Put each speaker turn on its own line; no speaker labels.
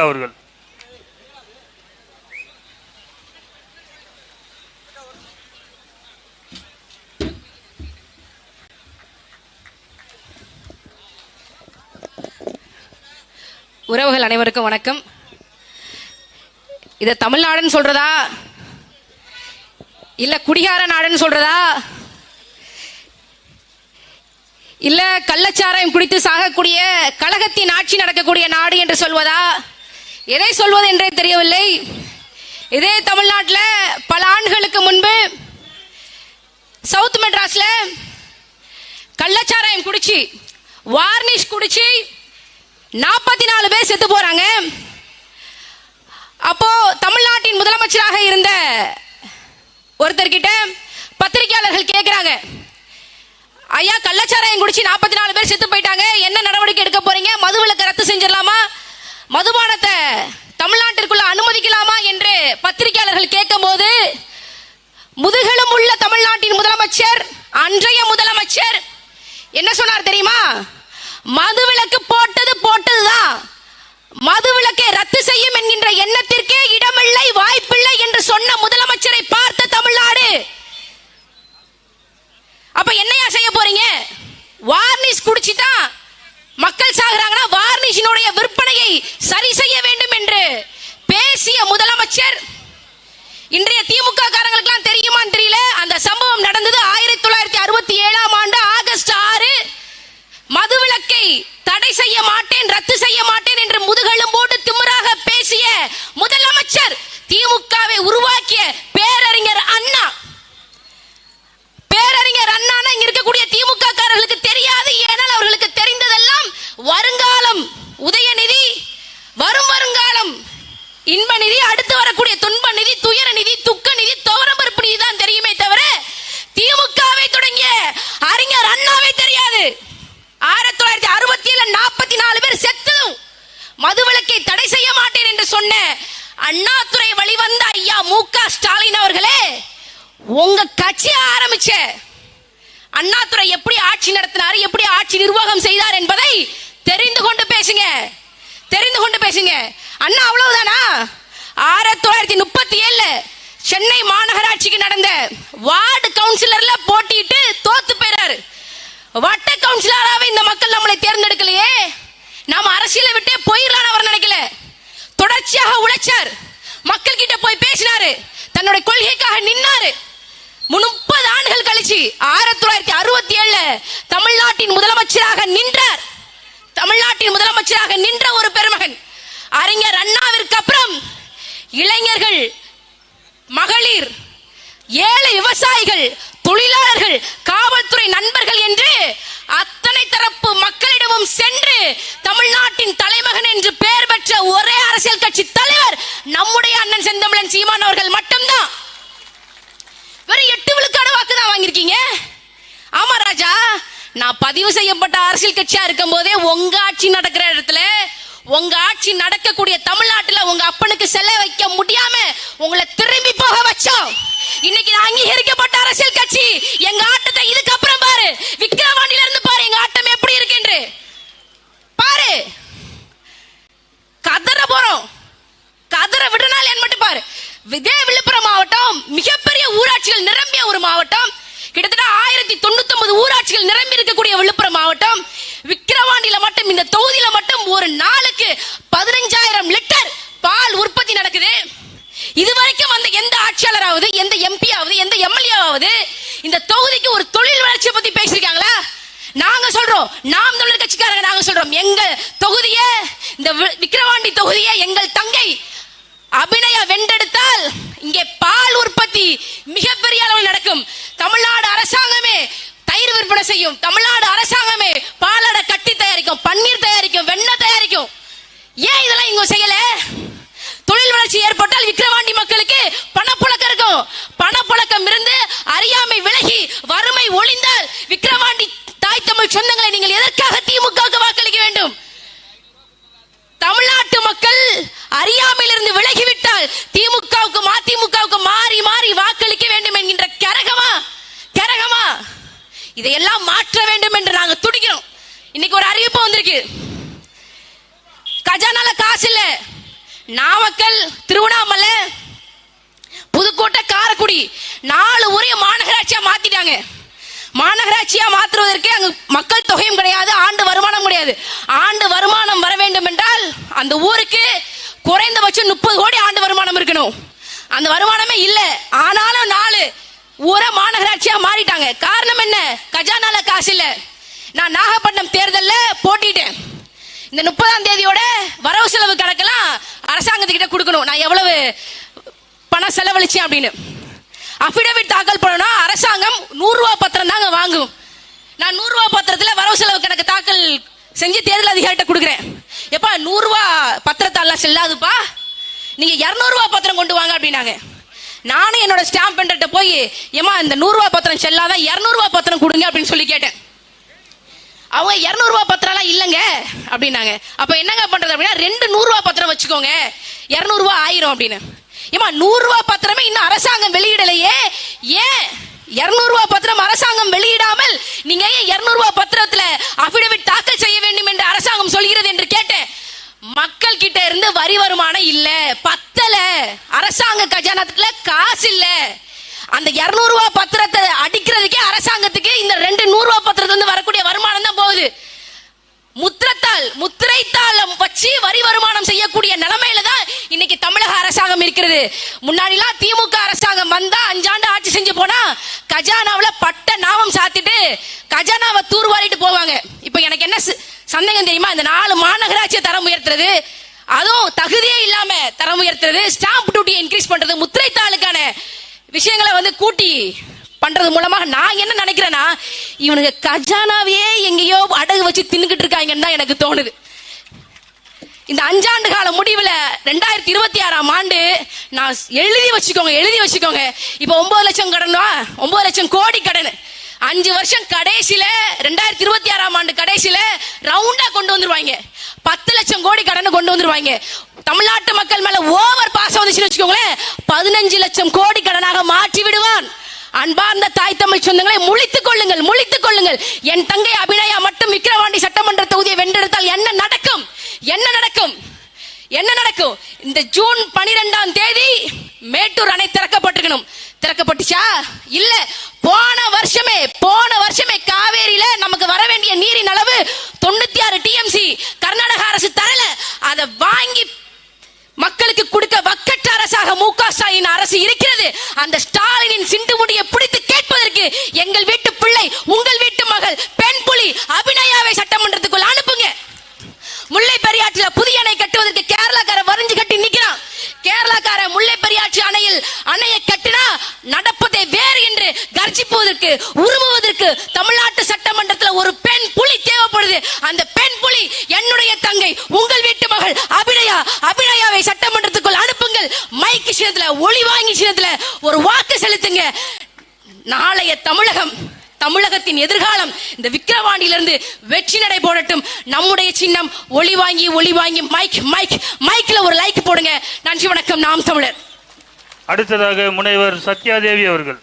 அவர்கள்.
உறவுகள் அனைவருக்கும் வணக்கம். இத தமிழ்நாடுன்னு சொல்றதா? இல்ல குடிகார நாடுன்னு சொல்றதா? இல்ல கள்ளச்சாராயம் குடித்து சாகக்கூடிய கழகத்தின் ஆட்சி நடக்கக்கூடிய நாடு என்று சொல்வதா? எதை சொல்வது என்றே தெரியவில்லை. இதே தமிழ்நாட்டில் பல ஆண்டுகளுக்கு முன்பு சவுத் மெட்ராஸ்ல கள்ளச்சாராயம் குடிச்சு வார்னிஷ் குடிச்சு நாற்பத்தி நாலு பேர் செத்து போறாங்க. அப்போ தமிழ்நாட்டின் முதலமைச்சராக இருந்த ஒருத்தர்கிட்ட பத்திரிகையாளர்கள் கேட்கிறாங்க ஐயா கள்ளச்சாராயம் குடிச்சு நாற்பத்தி நாலு பேர் செத்து போயிட்டாங்க. என்ன நடவடிக்கை எடுக்க போறீங்க? மதுவிலக்கு ரத்து செஞ்சிடலாமா? மதுபானத்தை தமிழ்நாட்டிற்குள்ள அனுமதிக்கலாமா என்று பத்திரிகையாளர்கள் கேட்கும்போது முதுகெலும் உள்ள தமிழ்நாட்டின் முதலமைச்சர் அன்றைய முதலமைச்சர் என்ன சொன்னார் தெரியுமா? மது விளக்கு போட்டது போட்டதுதான் மது விலக்கை ரத்து செய்யும் என்கின்ற எண்ணத்திற்கே இடமில்லை வாய்ப்பில்லை என்று சொன்ன முதலமைச்சரை பார்த்த தமிழ்நாடு அப்ப என்னையா செய்ய போறீங்க வார்னிஷ் குடிச்சுதான் மக்கள் சாகுறாங்கன்னா வார்னிஷினுடைய விற்பனையை சரி செய்ய வேண்டும் என்று பேசிய முதலமைச்சர் இன்றைய திமுக காரங்களுக்கெல்லாம் தெரியுமான்னு தெரியல அந்த சம்பவம் நடந்தது ஆயிரத்தி தொள்ளாயிரத்தி அறுபத்தி ஏழாம் ஆண்டு ஆகஸ்ட் ஆறு மதுவிலக்கை தடை செய்ய மாட்டேன் ரத்து செய்ய மாட்டேன் என்று முதுகெலும்போடு திமிராக பேசிய முதலமைச்சர் திமுகவை உருவாக்கிய பேரறிஞர் அண்ணா பேரறிஞர் அண்ணானா இங்க இருக்கக்கூடிய திமுக காரர்களுக்கு தெரியாது ஏனால் அவர்களுக்கு தெரிந்ததெல்லாம் வருங்காலம் உதயநிதி வரும் வருங்காலம் இன்ப நிதி அடுத்து வரக்கூடிய துன்ப நிதி துயர நிதி துக்க நிதி துவரம்பருப்பு நிதி தான் தெரியுமே தவிர திமுகவை தொடங்கிய அறிஞர் அண்ணாவை தெரியாது. ஆயிரத்தி தொள்ளாயிரத்தி அறுபத்தி ஏழு நாற்பத்தி நாலு பேர் செத்ததும் மதுவிலக்கை தடை செய்ய மாட்டேன் என்று சொன்ன அண்ணாதுரை வழிவந்த ஐயா மு க ஸ்டாலின் அவர்களே உங்க கட்சி ஆரம்பிச்ச அண்ணாதுறை எப்படி ஆட்சி நடத்தினார் எப்படி ஆட்சி நிர்வாகம் செய்தார் என்பதை தெரிந்து கொண்டு பேசுங்க. தெரிந்து கொண்டு பேசுங்க. அண்ணா அவ்வளவுதானா? ஆயிரத்தி தொள்ளாயிரத்தி முப்பத்தி ஏழுல சென்னை மாநகராட்சிக்கு நடந்த வார்டு கவுன்சிலர்ல போட்டிட்டு தோத்து போயிறாரு. வட்ட கவுன்சிலராக இந்த மக்கள் நம்மளை தேர்ந்தெடுக்கலையே. நாம் அரசியலை விட்டே போயிடலாம் அவர் நினைக்கல. தொடர்ச்சியாக உழைச்சார். மக்கள் கிட்ட போய் பேசினாரு. தன்னுடைய கொள்கைக்காக நின்னாரு. முப்பது ஆண்டுகள் கழிச்சு ஆயிரத்தி தொள்ளாயிரத்தி அறுபத்தி ஏழுல தமிழ்நாட்டின் முதலமைச்சராக நின்றார். தமிழ்நாட்டின் முதலமைச்சராக நின்ற ஒரு பெருமகன். அறிஞர் அண்ணாவிற்கு அப்புறம் இளைஞர்கள் மகளிர் ஏழை விவசாயிகள் தொழிலாளர்கள் காவல்துறை நண்பர்கள் என்று அத்தனை தரப்பு மக்களிடமும் சென்று தமிழ்நாட்டின் தலைமகன் என்று பெயர் பெற்ற ஒரே அரசியல் கட்சி தலைவர் நம்முடைய அண்ணன் செந்தமிழன் சீமான் அவர்கள் மட்டும்தான். வெறும் எட்டு விழுக்காடு வாக்கு தான் வாங்கியிருக்கீங்க. ஆமா ராஜா நான் பதிவு செய்யப்பட்ட அரசியல் கட்சியா இருக்கும் போதே உங்க ஆட்சி நடக்கிற இடத்துல உங்க ஆட்சி நடக்கக்கூடிய தமிழ்நாட்டுல உங்க அப்பனுக்கு செல்ல வைக்க முடியாம உங்களை திரும்பி போக வச்சோம். இன்னைக்கு நான் அங்கீகரிக்கப்பட்ட அரசியல் கட்சி. எங்க ஆட்டத்தை இதுக்கப்புறம் பாரு. விக்கிரவாண்டில இருந்து பாரு எங்க ஆட்டம் எப்படி இருக்குன்று. பாரு. கதற போறோம். கதற விடுனால் என் மட்டும் பாரு. இதே விழுப்புரம் மாவட்டம் மிகப்பெரிய ஊராட்சிகள் நிரம்பிய ஒரு மாவட்டம். கிட்டத்தட்ட ஆயிரத்தி தொண்ணூத்தி ஒன்பது ஊராட்சிகள் நிரம்பி இருக்கக்கூடிய விழுப்புரம் மாவட்டம். விக்கிரவாண்டியில மட்டும் இந்த தொகுதியில மட்டும் ஒரு நாளுக்கு பதினஞ்சாயிரம் லிட்டர் பால் உற்பத்தி நடக்குது. இது வரைக்கும் வந்த எந்த ஆட்சியாளராவது எந்த எம்பி ஆவது எந்த எம்எல்ஏ ஆவது இந்த தொகுதிக்கு ஒரு தொழில் வளர்ச்சியை பத்தி பேசியிருக்காங்களா? நாங்க சொல்றோம். நாம் தமிழர் கட்சிக்காரங்க நாங்க சொல்றோம். எங்க தொகுதிய இந்த விக்கிரவாண்டி தொகுதிய எங்கள் தங்கை அபிநயா வென்றெடுத்தால் இங்கே பால் உற்பத்தி மிகப்பெரிய அளவில் நடக்கும் தமிழ்நாடு அரசாங்கமே தயிர் விற்பனை செய்யும் தமிழ்நாடு அரசாங்கமே பாலடை கட்டி தயாரிக்கும் பன்னீர் தயாரிக்கும் வெண்ணெய் தயாரிக்கும் ஏன் இதெல்லாம் இங்க செய்யல தொழில் வளர்ச்சி ஏற்பட்டால் விக்கிரவாண்டி மக்களுக்கு பணப்புழக்கம் இருக்கும் பணப்புழக்கம் இருந்து அறியாமை விலகி வறுமை ஒளிந்தால் விக்கிரவாண்டி தாய் தமிழ் சொந்தங்களை நீங்கள் எதற்காக திமுக வாக்களிக்க வேண்டும் தமிழ்நாட்டு மக்கள் அறியாமையிலிருந்து விலகிவிட்டால் திமுகவுக்கும் அதிமுகவுக்கு மாறி மாறி வாக்களிக்க வேண்டும் என்கின்ற கரகமா கரகமா இதையெல்லாம் மாற்ற வேண்டும் என்று நாங்க துடிக்கிறோம். இன்னைக்கு ஒரு அறிவிப்பு வந்திருக்கு. கஜானால காசு இல்ல. நாமக்கல் திருவண்ணாமலை புதுக்கோட்டை காரைக்குடி நாலு ஊரையும் மாநகராட்சியா மாத்திட்டாங்க. மாநகராட்சியா மாற்றுவதற்கு அங்கு மக்கள் தொகையும் கிடையாது ஆண்டு வருமானம் கிடையாது. ஆண்டு வருமானம் வர வேண்டும் என்றால் அந்த ஊருக்கு குறைந்தபட்சம் முப்பது கோடி ஆண்டு வருமானம் இருக்கணும். அந்த வருமானமே இல்ல. ஆனாலும் நாலு ஊரை மாநகராட்சியா மாறிட்டாங்க. காரணம் என்ன? கஜானால காசு இல்ல. நான் நாகப்பட்டினம் தேர்தல்ல போட்டிட்டேன். இந்த முப்பதாம் தேதியோட வரவு செலவு கணக்கெல்லாம் அரசாங்கத்துக்கிட்ட கொடுக்கணும். நான் எவ்வளவு பணம் செலவழிச்சேன் அப்படின்னு. அபிடவிட் தாக்கல் பண்ணணும் அரசாங்கம் நூறு ரூபாய் பத்திரம் தாங்க வாங்கும். நான் நூறு பத்திரத்தில் பத்திரத்துல வரவு செலவு கணக்கு தாக்கல் செஞ்சு தேர்தல் அதிகாரிட்ட கொடுக்குறேன். எப்பா நூறு ரூபாய் பத்திரத்தாலாம் செல்லாதுப்பா. நீங்க இருநூறு பத்திரம் கொண்டு வாங்க அப்படின்னாங்க. நானும் என்னோட ஸ்டாம்ப் பெண்டர்கிட்ட போய் ஏமா இந்த நூறுரூவா பத்திரம் செல்லாதான் இரநூறுவா பத்திரம் கொடுங்க அப்படின்னு சொல்லி கேட்டேன். அவங்க இரநூறுவா பத்திரம்லாம் இல்லைங்க அப்படின்னாங்க. அப்போ என்னங்க பண்றது அப்படின்னா ரெண்டு நூறுரூவா பத்திரம் வச்சுக்கோங்க இரநூறுவா ஆயிரும் அப்படின்னு. ஏமா நூறுரூவா பத்திரமே இன்னும் அரசாங்கம் வெளியிடலையே. ஏன்? இருநூறுவா பத்திரம் அரசாங்கம் வெளியிடாமல் நீங்க ஏன் இருநூறுவா பத்திரத்துல அபிடவிட் தாக்கல் செய்ய வேண்டும் என்று அரசாங்கம் சொல்கிறது என்று கேட்டேன். மக்கள் கிட்ட இருந்து வரி வருமானம் இல்ல பத்தல அரசாங்க கஜானத்துல காசு இல்ல. அந்த இருநூறு ரூபாய் பத்திரத்தை அடிக்கிறதுக்கே அரசாங்கத்துக்கு இந்த ரெண்டு நூறு ரூபாய் பத்திரத்துல இருந்து வரக்கூடிய வருமானம் தான் போகுது. முத்திரத்தால் முத்திரைத்தாள் வச்சு வரி வருமானம் செய்யக்கூடிய நிலைமையில தான் இன்னைக்கு தமிழக அரசாங்கம் இருக்கிறது. முன்னாடிலாம் திமுக அரசாங்கம் வந்தா அஞ்சாண்டு ஆட்சி செஞ்சு போனா கஜானாவுல பட்ட நாமம் சாத்திட்டு கஜானாவை தூர்வாரிட்டு போவாங்க. இப்போ எனக்கு என்ன ச- சந்தேகம் தெரியுமா? இந்த நாலு மாநகராட்சியை தரம் உயர்த்துறது. அதுவும் தகுதியே இல்லாம தரம் உயர்த்துறது ஸ்டாம்ப் டியூட்டியை இன்க்ரீஸ் பண்றது முத்திரைத்தாளுக்கான விஷயங்களை வந்து கூட்டி பண்றது மூலமாக நான் என்ன நினைக்கிறேன்னா இவனுக்கு கஜானாவையே எங்கேயோ அடகு வச்சு தின்னுக்கிட்டு இருக்காங்கன்னு தான் எனக்கு தோணுது. இந்த அஞ்சாண்டு கால முடிவில் ரெண்டாயிரத்தி இருபத்தி ஆறாம் ஆண்டு நான் எழுதி வச்சுக்கோங்க எழுதி வச்சுக்கோங்க. இப்போ ஒன்பது லட்சம் கடனா ஒன்பது லட்சம் கோடி கடன். அஞ்சு வருஷம் கடைசியில ரெண்டாயிரத்தி இருபத்தி ஆறாம் ஆண்டு கடைசியில ரவுண்டா கொண்டு வந்துருவாங்க. பத்து லட்சம் கோடி கடனை கொண்டு வந்துருவாங்க. தமிழ்நாட்டு மக்கள் மேல ஓவர் பாசம் வந்துச்சுன்னு வச்சுக்கோங்களேன் பதினஞ்சு லட்சம் கோடி கடனாக மாற்றி விடுவான். அன்பார்ந்த தாய் தமிழ் சொந்தங்களை முழித்துக் கொள்ளுங்கள் முழித்துக் கொள்ளுங்கள். என் தங்கை அபிநயா மட்டும் விக்கிரவாண்டி சட்டமன்ற தொகுதியை வென்றெடுத்தால் என்ன நடக்கும்? என்ன நடக்கும்? என்ன நடக்கும்? இந்த ஜூன் பனிரெண்டாம் தேதி மேட்டூர் அணை திறக்கப்பட்டுச்சா? இல்ல போன வருஷமே போன வருஷமே காவேரியில நமக்கு வர வேண்டிய நீரின் அளவு தொண்ணூத்தி ஆறு டிஎம்சி கர்நாடக அரசு தரல. அதை வாங்கி மக்களுக்கு கொடுக்க வக்கட்ட அரசாக மு க ஸ்டாலின் அரசு இருக்கிறது. அந்த ஸ்டாலினின் சிண்டு முடியை பிடித்து கேட்பதற்கு எங்கள் வீட்டு பிள்ளை உங்கள் வீட்டு மகள் பெண் புலி அபிநயாவை மீனாட்சி அணையில் அணையை கட்டினா நடப்பதை வேறு என்று கர்ஜிப்பதற்கு உருமுவதற்கு தமிழ்நாட்டு சட்டமன்றத்தில் ஒரு பெண் புலி தேவைப்படுது. அந்த பெண் புலி என்னுடைய தங்கை உங்கள் வீட்டு மகள் அபிநயா அபிநயாவை சட்டமன்றத்துக்குள் அனுப்புங்கள். மைக்கு சின்னத்துல ஒளி வாங்கி சின்னத்துல ஒரு வாக்கு செலுத்துங்க. நாளைய தமிழகம் தமிழகத்தின் எதிர்காலம் இந்த விக்கிரவாண்டியிலிருந்து வெற்றி நடை போடட்டும். நம்முடைய சின்னம் ஒளி வாங்கி ஒளி வாங்கி மைக் மைக் மைக்ல ஒரு லைக் போடுங்க. நன்றி வணக்கம். நாம் தமிழர்.
அடுத்ததாக முனைவர் சத்யாதேவி அவர்கள்.